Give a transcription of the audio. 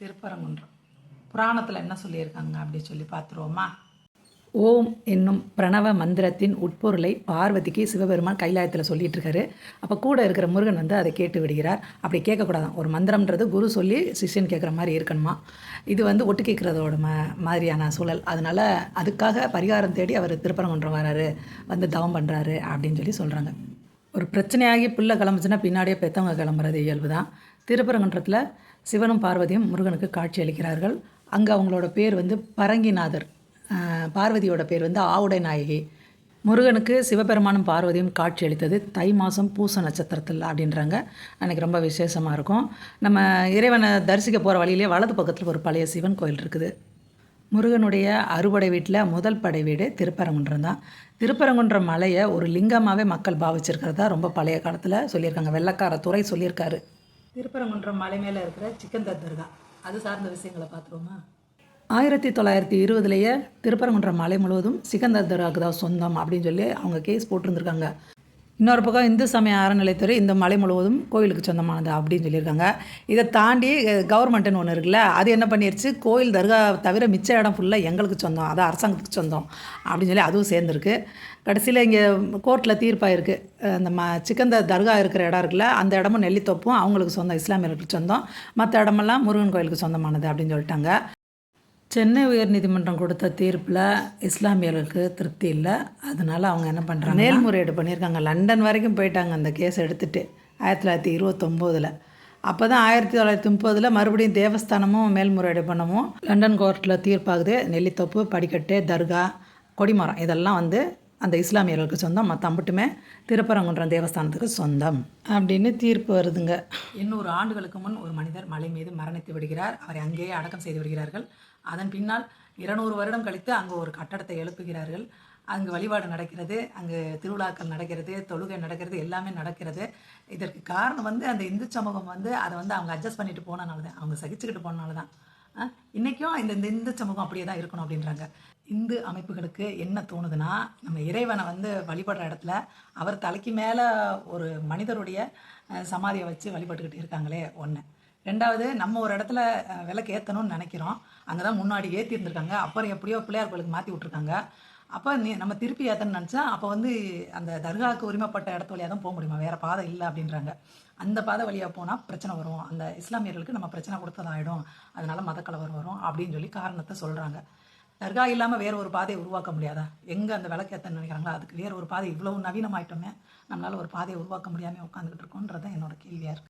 திருப்பரங்குன்றம். புராணத்தில் என்ன சொல்லியிருக்காங்க அப்படி சொல்லி பார்த்துருவோமா ஓம் என்னும் பிரணவ மந்திரத்தின் உட்பொருளை பார்வதிக்கு சிவபெருமான் கைலாயத்தில் சொல்லிட்டு இருக்காரு அப்போ கூட இருக்கிற முருகன் வந்து அதை கேட்டு விடுகிறார். அப்படி கேட்கக்கூடாதான். ஒரு மந்திரம்ன்றது குரு சொல்லி சிஷ்யன் கேட்குற மாதிரி இருக்கணுமா? இது வந்து ஒட்டு கேட்குறதோட ம மாதிரியான சூழல். அதனால் அதுக்காக பரிகாரம் தேடி அவர் திருப்பரங்குன்றம் வராரு. வந்து தவம் பண்ணுறாரு அப்படின்னு சொல்லி சொல்கிறாங்க ஒரு பிரச்சனையாகி புள்ள கிளம்புச்சுன்னா பின்னாடியே பெற்றவங்க கிளம்புறது இயல்பு தான் திருப்பரங்குன்றத்தில் சிவனும் பார்வதியும் முருகனுக்கு காட்சி அளிக்கிறார்கள். அங்கே அவங்களோட பேர் வந்து பரங்கிநாதர். பார்வதியோட பேர் வந்து ஆவுடை நாயகி. முருகனுக்கு சிவபெருமானும் பார்வதியும் காட்சி அளித்தது தை மாதம் பூச நட்சத்திரத்தில் அப்படின்றாங்க. அன்றைக்கி ரொம்ப விசேஷமாக இருக்கும். நம்ம இறைவனை தரிசிக்க போகிற வழியிலே வலது பக்கத்தில் ஒரு பழைய சிவன் கோயில் இருக்குது. முருகனுடைய அறுபடை வீட்டில் முதல் படை வீடு திருப்பரங்குன்றம் தான். திருப்பரங்குன்றம் மலையை ஒரு லிங்கமாகவே மக்கள் பாவிச்சிருக்கிறதா ரொம்ப பழைய காலத்தில் சொல்லியிருக்காங்க. வெள்ளக்கார துறை சொல்லியிருக்காரு. திருப்பரங்குன்றம் மலை மேலே இருக்கிற சிக்கன் தத்தர் தான் அது சார்ந்த விஷயங்களை பார்த்துருவோமா? ஆயிரத்தி தொள்ளாயிரத்தி இருபதுலேயே திருப்பரங்குன்றம் மலை முழுவதும் சிக்கந்தர் தர்காவுக்கு தான் சொந்தம் அப்படின்னு சொல்லி அவங்க கேஸ் போட்டிருந்துருக்காங்க. இன்னொரு பக்கம் இந்து சமய அறநிலைத்துறை இந்த மலை முழுவதும் கோயிலுக்கு சொந்தமானது அப்படின்னு சொல்லியிருக்காங்க. இதை தாண்டி கவர்மெண்ட்டுன்னு ஒன்று இருக்குல்ல அது என்ன பண்ணிருச்சு? கோயில் தர்கா தவிர மிச்ச இடம் ஃபுல்லாக எங்களுக்கு சொந்தம். அது அரசாங்கத்துக்கு சொந்தம் அப்படின்னு சொல்லி அதுவும் சேர்ந்துருக்கு. கடைசியில் இங்கே கோர்ட்டில் தீர்ப்பாயிருக்கு. அந்த ம சிக்கந்த தர்கா இருக்கிற இடம் இருக்குல்ல அந்த இடமும் நெல்லித்தோப்பும் அவங்களுக்கு சொந்தம் இஸ்லாமியர்களுக்கு சொந்தம். மற்ற இடமெல்லாம் முருகன் கோயிலுக்கு சொந்தமானது அப்படின்னு சொல்லிட்டாங்க. சென்னை உயர்நீதிமன்றம் கொடுத்த தீர்ப்பில் இஸ்லாமியர்களுக்கு திருப்தி இல்லை. அதனால் அவங்க என்ன பண்ணுறாங்க மேல்முறையீடு பண்ணியிருக்காங்க. லண்டன் வரைக்கும் போயிட்டாங்க அந்த கேஸ் எடுத்துகிட்டு ஆயிரத்தி தொள்ளாயிரத்தி இருபத்தொம்போதில். அப்போ தான் ஆயிரத்தி தொள்ளாயிரத்தி முப்பதில் மறுபடியும் தேவஸ்தானமும் மேல்முறையீடு பண்ணவும் லண்டன் கோர்ட்டில் தீர்ப்பாகுது. நெல்லித்தோப்பு படிக்கட்டு தர்கா கொடிமரம் இதெல்லாம் வந்து அந்த இஸ்லாமியர்களுக்கு சொந்தம் மற்ற அம்பட்டுமே திருப்பரங்குன்றம் தேவஸ்தானத்துக்கு சொந்தம் அப்படின்னு தீர்ப்பு வருதுங்க. எண்ணூறு ஆண்டுகளுக்கு முன் ஒரு மனிதர் மலை மீது மரணித்து விடுகிறார். அவரை அங்கேயே அடக்கம் செய்து விடுகிறார்கள். அதன் பின்னால் இருநூறு வருடம் கழித்து அங்கே ஒரு கட்டடத்தை எழுப்புகிறார்கள். அங்கு வழிபாடு நடக்கிறது அங்கு திருவிழாக்கள் நடக்கிறது தொழுகை நடக்கிறது எல்லாமே நடக்கிறது. இதற்கு காரணம் வந்து அந்த இந்து சமூகம் வந்து அதை வந்து அவங்க அட்ஜஸ்ட் பண்ணிட்டு போனனால தான் அவங்க சகிச்சுக்கிட்டு போனனால தான் இன்றைக்கும் இந்த இந்த இந்து சமூகம் அப்படியே தான் இருக்கணும் அப்படின்றாங்க. இந்து அமைப்புகளுக்கு என்ன தோணுதுன்னா நம்ம இறைவனை வந்து வழிபடுற இடத்துல அவர் தலைக்கு மேலே ஒரு மனிதருடைய சமாதியை வச்சு வழிபட்டுக்கிட்டு இருக்காங்களே ஒன்று ரெண்டாவது நம்ம ஒரு இடத்துல விளக்கு ஏற்றணும்னு நினைக்கிறோம். அங்கே தான் முன்னாடி ஏற்றி இருந்திருக்காங்க அப்புறம் எப்படியோ பிள்ளையார் கோயிலுக்கு மாற்றி விட்ருக்காங்க அப்போ நீ நம்ம திருப்பி ஏத்தன்னு நினச்சா அப்போ வந்து அந்த தர்காவுக்கு உரிமைப்பட்ட இடத்து வழியாக தான் போக முடியுமா? வேறு பாதை இல்லை அப்படின்றாங்க. அந்த பாதை வழியாக போனால் பிரச்சனை வரும். அந்த இஸ்லாமியர்களுக்கு நம்ம பிரச்சனை கொடுத்ததாயிடும். அதனால் மதக்கலவரம் வரும் அப்படின்னு சொல்லி காரணத்தை சொல்கிறாங்க தர்கா இல்லாமல் வேற ஒரு பாதையை உருவாக்க முடியாதா? எங்கே அந்த விளக்கேற்றன்னு நினைக்கிறாங்களோ அதுக்கு வேற ஒரு பாதை இவ்வளோ நவீனமாயிட்டோமே நம்மளால் ஒரு பாதையை உருவாக்க முடியாமல் உட்காந்துக்கிட்டு இருக்கோன்றது தான் என்னோட கேள்வியாக இருக்குது